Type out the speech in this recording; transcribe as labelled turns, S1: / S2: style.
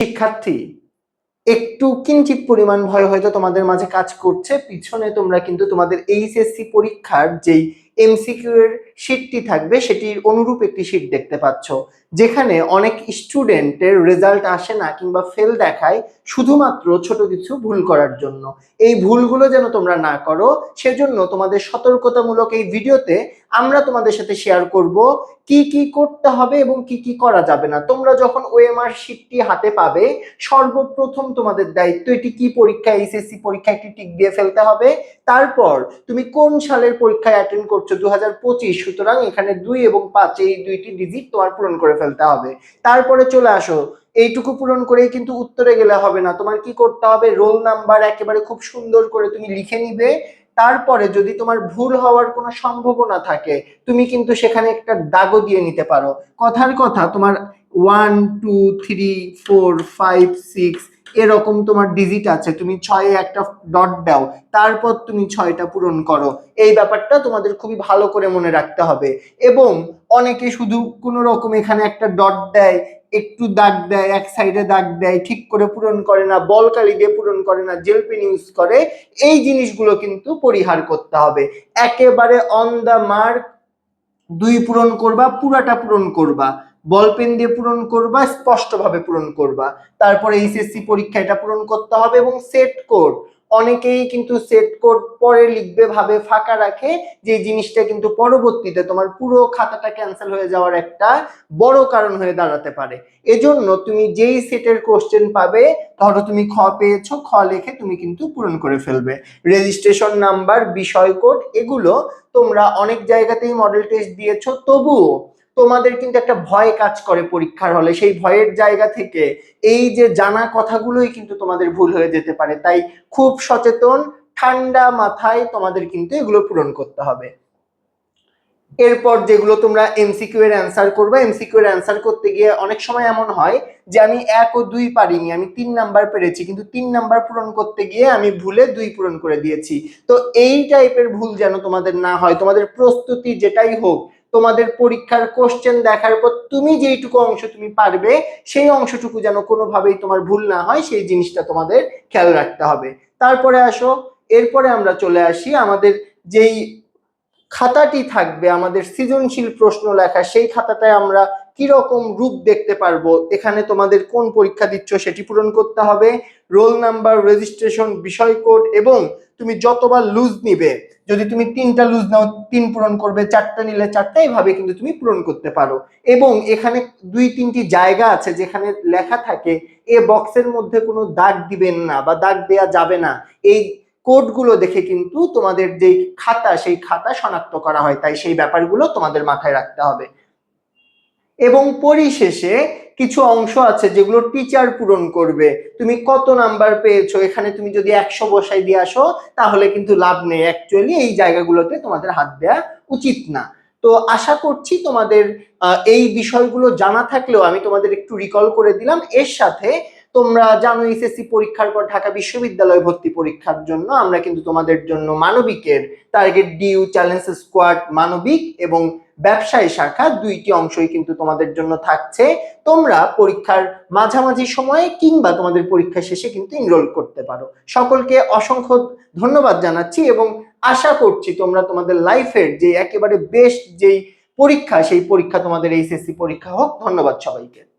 S1: শিক্ষার্থী, একটু কিঞ্চিত পরিমাণ ভয় হয়তো তোমাদের মাঝে কাজ করছে। পিছনে তোমরা কিন্তু তোমাদের এইচএসসি পরীক্ষার যেই এমসিকিউ এর শীটটি থাকবে, সেটির অনুরূপ একটি শীট দেখতে পাচ্ছ, যেখানে অনেক স্টুডেন্টের রেজাল্ট আসে না কিংবা ফেল দেখায় শুধুমাত্র ছোট কিছু ভুল করার জন্য। এই ভুলগুলো যেন তোমরা না করো, সেজন্য তোমাদের সতর্কতামূলক এই ভিডিওতে আমরা তোমাদের সাথে শেয়ার করব কি কি করতে হবে এবং কি কি করা যাবে না। তোমরা যখন ওএমআর শিটটি হাতে পাবে, সর্বপ্রথম তোমাদের দায়িত্ব এটি কি পরীক্ষা এইচএসসি পরীক্ষা একটি টিক দিয়ে ফেলতে হবে। তারপর তুমি কোন সালের পরীক্ষায় অ্যাটেন্ড করছ দু হাজার পঁচিশ। সুতরাং এখানে দুই এবং পাঁচ, এই দুইটি ডিজিট তোমার পূরণ করে ফেলতে হবে। তারপরে চলে আসো। এইটুকু পূরণ করেই কিন্তু উত্তরে গেলে হবে না। তোমার কি করতে হবে? রোল নাম্বার একেবারে খুব সুন্দর করে তুমি লিখে নিবে। তারপরে যদি তোমার ভুল হওয়ার কোনো সম্ভাবনা থাকে, তুমি কিন্তু সেখানে একটা দাগও দিয়ে নিতে পারো। কথার কথা, তোমার one two three four five six এরকম তোমার ডিজিট আছে, তুমি ছয়ে একটা ডট দাও, তারপর তুমি ছয়টা পূরণ করো। এই ব্যাপারটা তোমাদের খুবই ভালো করে মনে রাখতে হবে। এবং অনেকে শুধু কোনো রকম এখানে একটা ডট দেয়, একটু দাগ দেয়, এক সাইডে দাগ দেয়, ঠিক করে পূরণ করে না, বল কালি দিয়ে পূরণ করে না জেল পেন ইউজ করে, এই জিনিসগুলো কিন্তু পরিহার করতে হবে। একেবারে অন দ্য মার্ক দুই পূরণ করবা, পুরাটা পূরণ করবা। বল পেন দিয়ে পূরণ করবা, স্পষ্টভাবে পূরণ করবা। তারপরে এইচএসসি পরীক্ষা এটা পূরণ করতে হবে এবং সেট কোড অনেকেই কিন্তু সেট কোড পরে লিখবে, ভাবে, ফাঁকা রাখে যে জিনিসটা কিন্তু পরবর্তীতে তোমার পুরো খাতাটা ক্যান্সেল হয়ে যাওয়ার একটা বড় কারণ হয়ে দাঁড়াতে পারে। এজন্য তুমি যেই সেটের কোশ্চেন পাবে, ধরো তুমি খ পেয়েছ, খ লিখে তুমি কিন্তু পূরণ করে ফেলবে। রেজিস্ট্রেশন নাম্বার বিষয় কোড এগুলো তোমরা অনেক জায়গাতেই মডেল টেস্ট দিয়েছ, তবুও তোমাদের কিন্তু একটা ভয় কাজ করে পরীক্ষার হলে। সেই ভয়ের জায়গা থেকে এই যে জানা কথাগুলোই কিন্তু তোমাদের ভুল হয়ে যেতে পারে। তাই খুব সচেতন, ঠান্ডা মাথায় তোমাদের কিন্তু এগুলো পূরণ করতে হবে। এরপর যেগুলো তোমরা এমসিকিউ এর অ্যান্সার করবে এমসিকিউ এর অ্যান্সার করতে গিয়ে অনেক সময় এমন হয় যে আমি এক ও দুই পারিনি, আমি তিন নাম্বার পেরেছি, কিন্তু তিন নাম্বার পূরণ করতে গিয়ে আমি ভুলে দুই পূরণ করে দিয়েছি। তো এই টাইপের ভুল যেন তোমাদের না হয়, তোমাদের প্রস্তুতি যেটাই হোক তোমাদের পরীক্ষার কোশ্চেন দেখার পর তুমি যেইটুকু অংশ তুমি পারবে, সেই অংশটুকু যেন কোনোভাবেই তোমার ভুল না হয়, সেই জিনিসটা তোমাদের খেয়াল রাখতে হবে। তারপরে আসো, এরপরে আমরা চলে আসি। আমাদের যেই খাতাটি থাকবে, আমাদের সৃজনশীল প্রশ্ন লেখা, সেই খাতাটায় আমরা কীরকম রূপ দেখতে পারব? এখানে তোমাদের কোন পরীক্ষা দিচ্ছ সেটি পূরণ করতে হবে। রোল নাম্বার, রেজিস্ট্রেশন, বিষয় কোড এবং তুমি যতবার লুজ নিবে, যদি তুমি তিনটা লুজ নাও, তিন পূরণ করবে, চারটা নিলে চারটা এইভাবে কিন্তু তুমি পূরণ করতে পারো। এবং এখানে দুই, তিনটি জায়গা আছে যেখানে লেখা থাকে, এ বক্সের মধ্যে কোনো দাগ দিবেন না বা দাগ দেয়া যাবে না। এই কোডগুলো দেখে কিন্তু তোমাদের যে খাতা, সেই খাতা শনাক্ত করা হয়, তাই সেই ব্যাপারগুলো তোমাদের মাথায় রাখতে হবে। এবং পরিশেষে কিছু অংশ আছে যেগুলো টিচার পূরণ করবে। তুমি কত নাম্বার পেয়েছ? এখানে তুমি যদি একশো বসাই দিয়ে আসো, তাহলে কিন্তু লাভ নেই। অ্যাকচুয়ালি এই জায়গাগুলোতে তোমাদের হাত দেওয়া উচিত না। তো আশা করছি তোমাদের এই বিষয়গুলো জানা থাকলেও আমি তোমাদের একটু রিকল করে দিলাম। এর সাথে তোমরা জানো এসএসসি পরীক্ষার পর ঢাকা বিশ্ববিদ্যালয় ভর্তি পরীক্ষার জন্য আমরা কিন্তু তোমাদের জন্য মানবিকের টার্গেট ডিউ চ্যালেঞ্জ স্কোয়াড মানবিক এবং ব্যবসায়ী শাখা দুইটি অংশই কিন্তু তোমাদের জন্য থাকছে। তোমরা পরীক্ষার মাঝামাঝি সময়ে কিংবা তোমাদের পরীক্ষা শেষে কিন্তু ইনরোল করতে পারো। সকলকে অসংখ্য ধন্যবাদ জানাচ্ছি এবং আশা করছি তোমরা তোমাদের লাইফের যে একেবারে বেস্ট যেই পরীক্ষা, সেই পরীক্ষা তোমাদের এইচএসসি পরীক্ষা হোক। ধন্যবাদ সবাইকে।